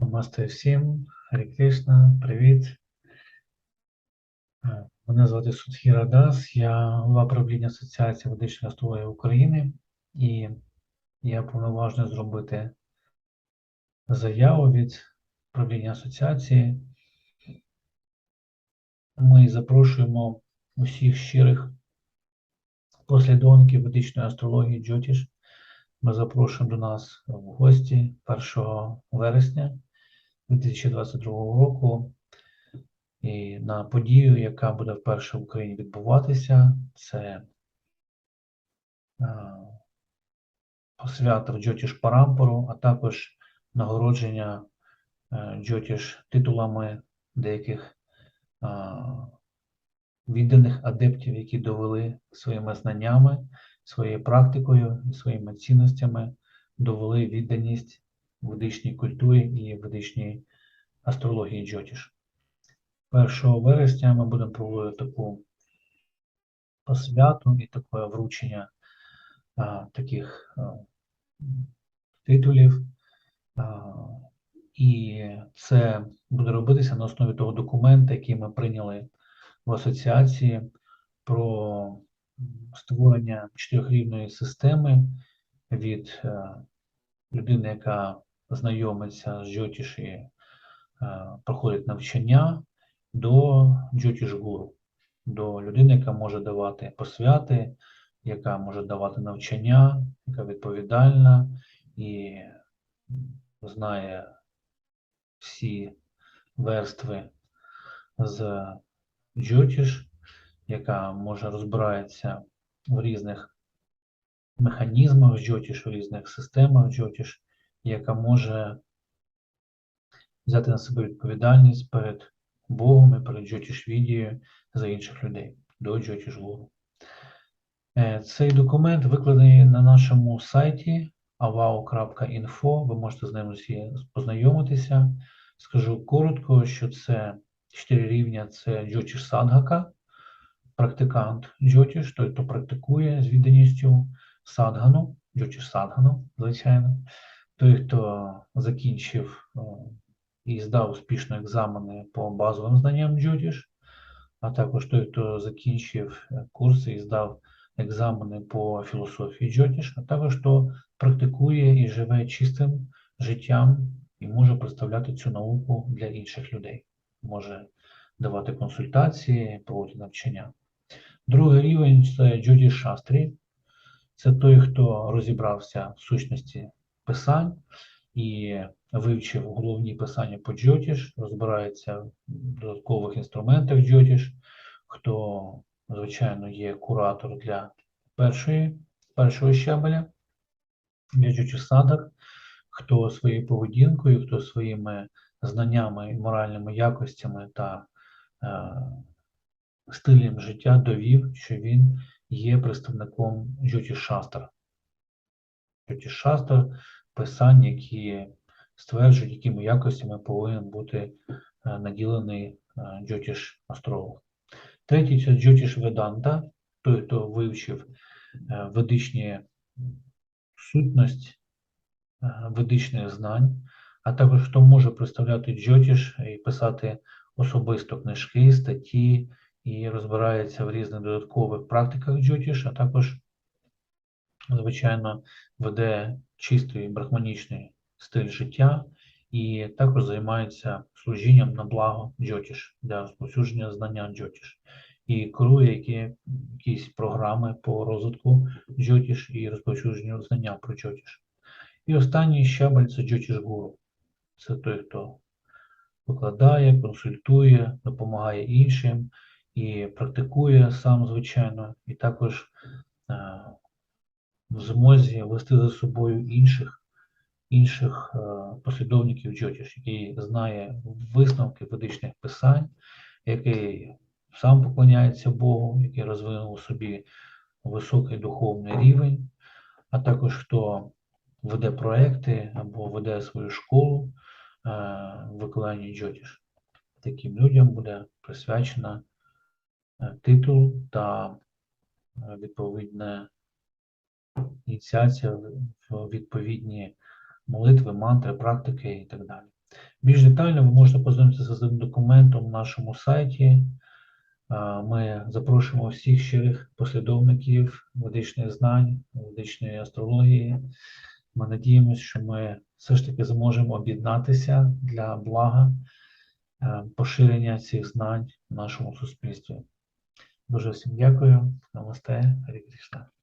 Намасте всім, Харі Кришна, привіт. Е, Мене звати Судхіра Дас, я голова правління Асоціації медичної астрології України і я повноважений зробити заяву від правління асоціації. Ми запрошуємо усіх щирих послідовників ведичної астрології Джотіш. Ми запрошуємо до нас в гості 1 вересня 2022 року і на подію, яка буде вперше в Україні відбуватися. Це е, посвята Джотіш Парампору, а також нагородження е, Джотіш титулами деяких е, відданих адептів, які довели своїми знаннями, своєю практикою і своїми цінностями, довели відданість ведичній культурі і ведичній астрології Джотіш. 1 вересня ми будемо проводити таку посвяту і таке вручення а, таких а, титулів. А, і це буде робитися на основі того документа, який ми прийняли в асоціації про створення чотирьохрівної системи від е, людини, яка знайомиться з Джотіш і е, проходить навчання, до Джотіш Гуру, до людини, яка може давати посвяти, яка може давати навчання, яка відповідальна і знає всі верстви з Джотіш, яка може розбирається в різних механізмах Джотіш, в різних системах Джотіш, яка може взяти на себе відповідальність перед Богом і перед Джотіш Відією за інших людей до Джотіш Гуру. Е, Цей документ викладений на нашому сайті avao.info. Ви можете з ним всі познайомитися. Скажу коротко, що це чотири рівня це Джотіш Садгака, практикант Джотіш, той, хто практикує з відданістю садгану, Джотіш Садгану, звичайно, той, хто закінчив і здав успішно екзамени по базовим знанням Джотіш, а також той, хто закінчив е, курси і здав екзамени по філософії Джотіш, а також хто практикує і живе чистим життям і може представляти цю науку для інших людей, може давати консультації, проводити навчання. Другий рівень це Джоді Шастрі. Це той, хто розібрався в сущності писань і вивчив головні писання по Джотіш, розбирається в додаткових інструментах Джотіш, хто, звичайно, є куратор для першої, першого щабеля, для Джотіш Садак, хто своєю поведінкою, хто своїми знаннями і моральними якостями та е, стилем життя довів, що він є представником Джотіш Шастра. Писання, які стверджують, якими якостями повинен бути е, наділений е, Джотіш астролог. Третій це Джотіш Веданта, той, хто вивчив е, ведичні сутність ведичних знань, а також хто може представляти Джотіш і писати особисто книжки, статті і розбирається в різних додаткових практиках Джотіш, а також, звичайно, веде чистий брахманічний стиль життя і також займається служінням на благо Джотіш для розповсюдження знання Джотіш. І керує які, якісь програми по розвитку Джотіш і розповсюдженню знання про Джотіш. І останній щабель це Джотіш Гуру. Це той, хто викладає, консультує, допомагає іншим і практикує сам, звичайно, і також е, в змозі вести за собою інших, інших е, послідовників Джотіш, який знає висновки ведичних писань, який сам поклоняється Богу, який розвинув у собі високий духовний рівень, а також хто веде проекти або веде свою школу е, викладання Джотіш. Таким людям буде присвячена е, титул та е, відповідна ініціація в відповідні молитви, мантри, практики і так далі. Більш детально ви можете познайомитися з цим документом на нашому сайті. Ми запрошуємо всіх щирих послідовників ведичних знань, ведичної астрології. Ми надіємося, що ми все ж таки зможемо об'єднатися для блага поширення цих знань в нашому суспільстві. Дуже всім дякую. Намасте, Харі Кришна.